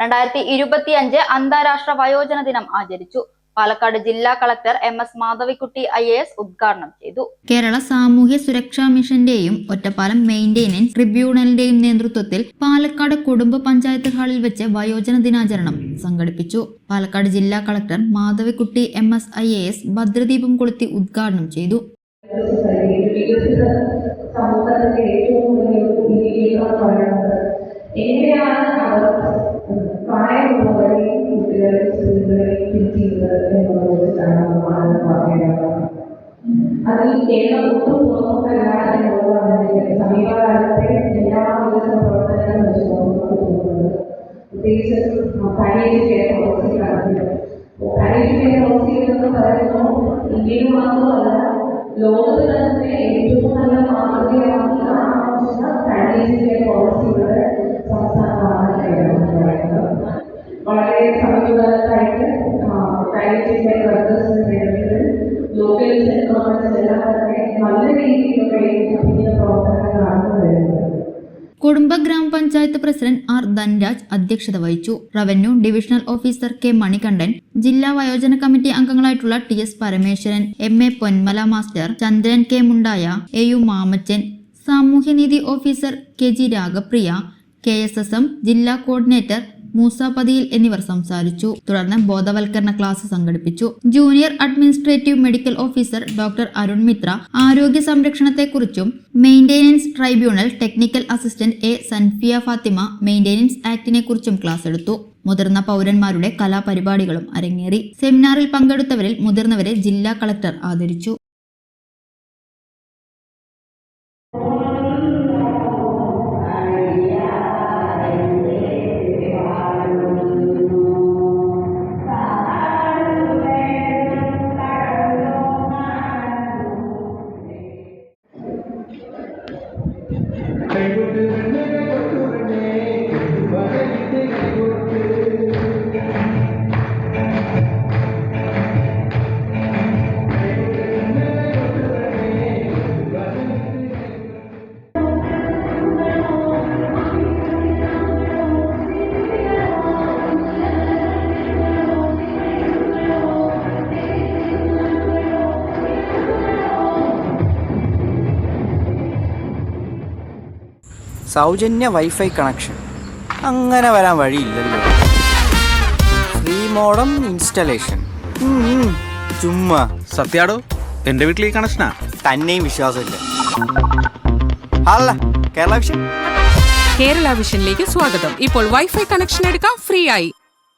രണ്ടായിരത്തി ഇരുപത്തി അഞ്ച് അന്താരാഷ്ട്ര വയോജന ദിനം ആചരിച്ചു. പാലക്കാട് ജില്ലാ collector M S Madhavikutty I A S ഉദ്ഘാടനം ചെയ്തു. കേരള സാമൂഹ്യ സുരക്ഷാ മിഷന്റെയും ഒറ്റപ്പാലം മെയിന്റെനൻസ് ട്രിബ്യൂണലിന്റെയും നേതൃത്വത്തിൽ പാലക്കാട് കുടുംബ പഞ്ചായത്ത് ഹാളിൽ വെച്ച് വയോജന ദിനാചരണം സംഘടിപ്പിച്ചു. പാലക്കാട് ജില്ലാ collector Madhavikutty M S I A S ഭദ്രദീപം കൊളുത്തി ഉദ്ഘാടനം ചെയ്തു. സമൂഹത്തിന്റെ ഏറ്റവും വലിയ കുട്ടികളെയും സ്ത്രീകളെയും തിരിച്ചുന്നത് എന്നുള്ളത് വെച്ചിട്ടാണ് നമ്മൾ പറയുന്നത് അതിൽ കേരളം ഒട്ടും പുറമോട്ടല്ല എന്നുള്ളതാണ് എന്റെ സമീപകാലത്തെ എല്ലാ വികസന പ്രവർത്തനങ്ങളും വെച്ച് നോക്കുമ്പോൾ തോന്നുന്നത് പ്രത്യേകിച്ച് പാലിയേറ്റീവ് കെയർ പോളിസികളാണെങ്കിൽ പാലിയേറ്റീവ് കെയർ പോളിസി എന്ന് പറയുമ്പോൾ ഇന്ത്യയിൽ മാത്രമല്ല ലോകത്തിൽ തന്നെ ഏറ്റവും നല്ല മാതൃകയാക്കി ആ പാലിയേറ്റീവ് കെയർ പോളിസികളുടെ സംസ്ഥാനമാണ് പ്രവർത്തനങ്ങൾ വരുന്നത് കുടുംബ ഗ്രാമപഞ്ചായത്ത് പ്രസിഡന്റ് ആർ ധൻരാജ് അധ്യക്ഷത വഹിച്ചു. Revenue divisional officer K Manikandan ജില്ലാ വയോജന committee അംഗങ്ങളായിട്ടുള്ള T S Parameswaran M A Ponmala master Chandran K Mundaya A U Mamachan സാമൂഹ്യനീതി officer K G Ragapriya K S S M ജില്ലാ കോർഡിനേറ്റർ മൂസ പതിയിൽ എന്നിവർ സംസാരിച്ചു. തുടർന്ന് ബോധവൽക്കരണ ക്ലാസ് സംഘടിപ്പിച്ചു. Junior administrative medical officer doctor Arun Mithra ആരോഗ്യ സംരക്ഷണത്തെക്കുറിച്ചും maintenance tribunal technical assistant A Sanfiya Fathima maintenance ആക്ടിനെ കുറിച്ചും class എടുത്തു. മുതിർന്ന പൗരന്മാരുടെ കലാപരിപാടികളും അരങ്ങേറി. സെമിനാറിൽ പങ്കെടുത്തവരിൽ മുതിർന്നവരെ ജില്ലാ കളക്ടർ ആദരിച്ചു. they were doing സൗജന്യ വൈഫൈ കണക്ഷൻ. അങ്ങനെ വരാൻ വഴിയില്ലല്ലോ. Free modem installation. ചുമ്മാ. സത്യാടോ എന്റെ വീട്ടിൽ ഈ കണക്ഷനാ? തന്നെയും വിശ്വാസമില്ല. അല്ല കേരള വിഷൻ. കേരള വിഷനിലേക്ക് സ്വാഗതം. ഇപ്പോൾ വൈഫൈ കണക്ഷൻ എടുക്കാം ഫ്രീ ആയി